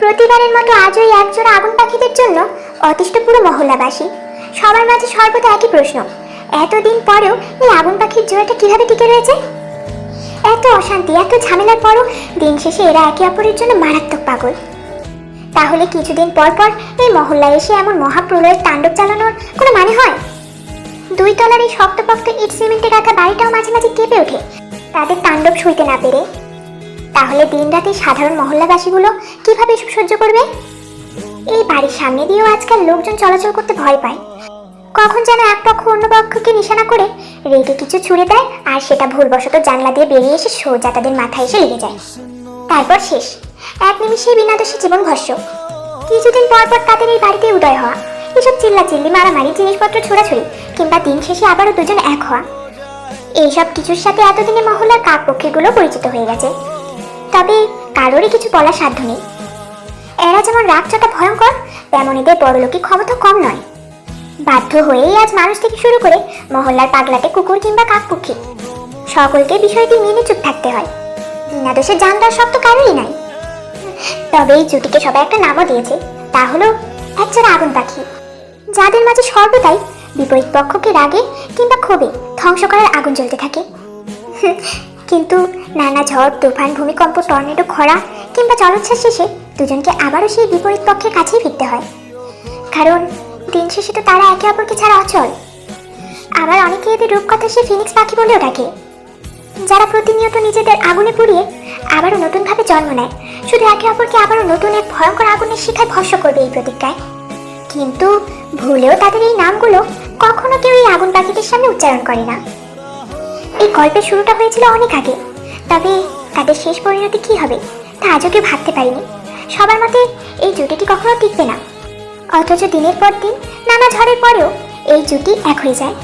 প্রতিবারের মতো আজও এই একজোড়া আগুন পাখিদের জন্য অতিষ্ঠ পুরো মহল্লাবাসী। সবার মাঝে সর্বদা একই প্রশ্ন, এতদিন পরেও এই আগুন পাখির জোড়াটা কীভাবে টিকে রয়েছে? এত অশান্তি, এত ঝামেলার পরও দিন শেষে এরা একে অপরের জন্য মারাত্মক পাগল। তাহলে কিছুদিন পর পর এই মহল্লায় এসে এমন মহাপ্রলয়ের তাণ্ডব চালানোর কোনো মানে হয়? দুই তলার এই শক্তপোক্ত ইট সিমেন্টে রাখা বাড়িটাও মাঝে মাঝে কেঁপে ওঠে। তাদের তাণ্ডব সইতে না পেরে তাহলে দিন রাতে সাধারণ মহল্লাবাসীগুলো কীভাবে এসব সহ্য করবে? এই বাড়ির সামনে দিয়েও আজকাল লোকজন চলাচল করতে ভয় পায়। কখন যেন এক পক্ষ অন্য পক্ষকে নিশানা করে রেগে কিছু ছুড়ে দেয় আর সেটা ভুলবশত জানলা দিয়ে বেরিয়ে এসে সোজা তাদের মাথায় এসে লেগে যায়। তারপর শেষ। এক নিমিষেই বিনা জীবন ভস্য কিছুদিন পর পর তাদের এই বাড়িতে উদয় হওয়া। এসব চিল্লা চিল্লি মারামারি, জিনিসপত্র ছোড়াছুড়ি কিংবা দিন শেষে আবারও দুজন এক হওয়া। এইসব কিছুর সাথে এতদিনে মহল্লার কাক পরিচিত হয়ে গেছে। তবে কারোরই কিছু বলার সাধ্য নেই। এরা যেমন রাগচটা ভয়ঙ্কর, তেমন এদের বড়লোকি ক্ষমতা কম নয়। বাধ্য হয়েই আজ মানুষ থেকে শুরু করে মহল্লার পাগলাটে কুকুর কিংবা কাকপক্ষী সকলকে বিষয়টি মেনে চুপ থাকতে হয়। বিনা দোষে জানদার সব তো কারোরই নাই। তবে এই জুটিকে সবাই একটা নামও দিয়েছে, তা হলো একজোড়া আগুন পাখি। যাদের মাঝে সর্বদাই বিপরীত পক্ষকে রাগে কিংবা ক্ষোভে ধ্বংস করার আগুন জ্বলতে থাকে। কিন্তু নানা ঝড়, তুফান, ভূমিকম্প, টর্নেডো, খরা কিংবা জলোচ্ছ্বাস শেষে দুজনকে আবারও সেই বিপরীত পক্ষের কাছেই ফিরতে হয়। কারণ দিন শেষে তো তারা একে অপরকে ছাড়া অচল। আবার অনেকে এদের রূপকথা সে ফিনিক্স পাখি বলেও ডাকে। যারা প্রতিনিয়ত নিজেদের আগুনে পুড়িয়ে আবারও নতুনভাবে জন্ম নেয়, শুধু একে অপরকে আবারও নতুন এক ভয়ঙ্কর আগুনের শিখায় ভস্য করবে এই প্রতিজ্ঞায়। কিন্তু ভুলেও তাদের এই নামগুলো কখনো কেউ এই আগুন পাখিদের সামনে উচ্চারণ করে না। এই গল্পের শুরুটা হয়েছিল অনেক আগে। তবে তাদের শেষ পরিণতি কি হবে, তা আজও কেউ ভাবতে পারিনি। সবার মতে এই জুটিটি কখনো টিকবে না। অথচ দিনের পর দিন, নানা ঝড়ের পরেও এই জুটি এক হয়ে যায়।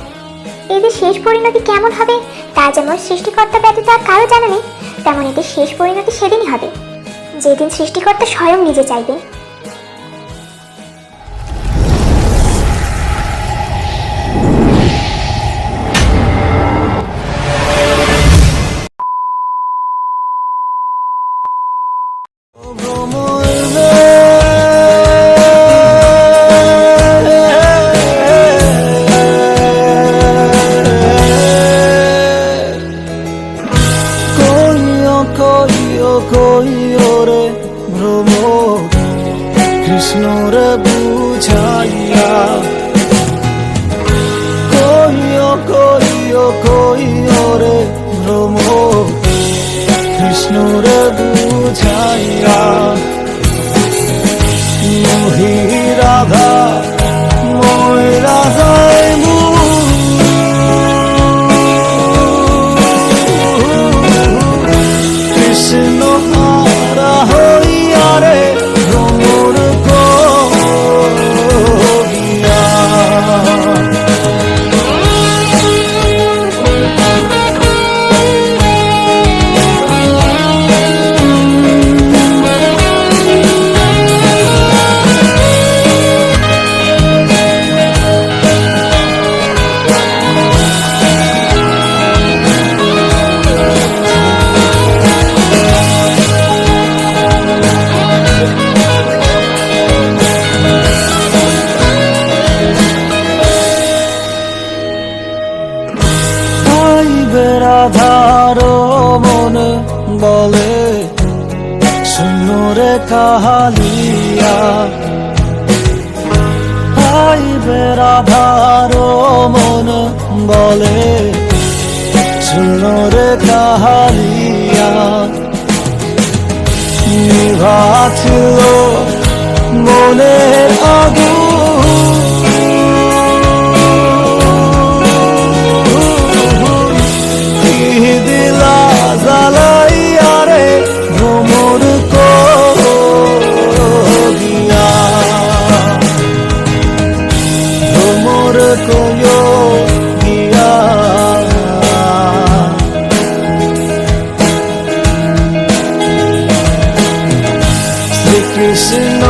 এদের শেষ পরিণতি কেমন হবে, তা যেমন সৃষ্টিকর্তা ব্যতীত আর কারও জানা নেই, তেমন এদের শেষ পরিণতি সেদিনই হবে। যেদিন সৃষ্টিকর্তা স্বয়ং নিজে চাইবেন ভ্রমর কৃষ্ণ রে বুঝাইয়া কইও কইও কইও রে ভ্রমর কৃষ্ণর বুঝাইয়া মোহি রাধা রাধার মনে বলে শুনরে কাহালিয়া। আইবে রাধার মনে বলে শুনরে কাহালিয়া। নিভা ছিল মনের আগুন। chasing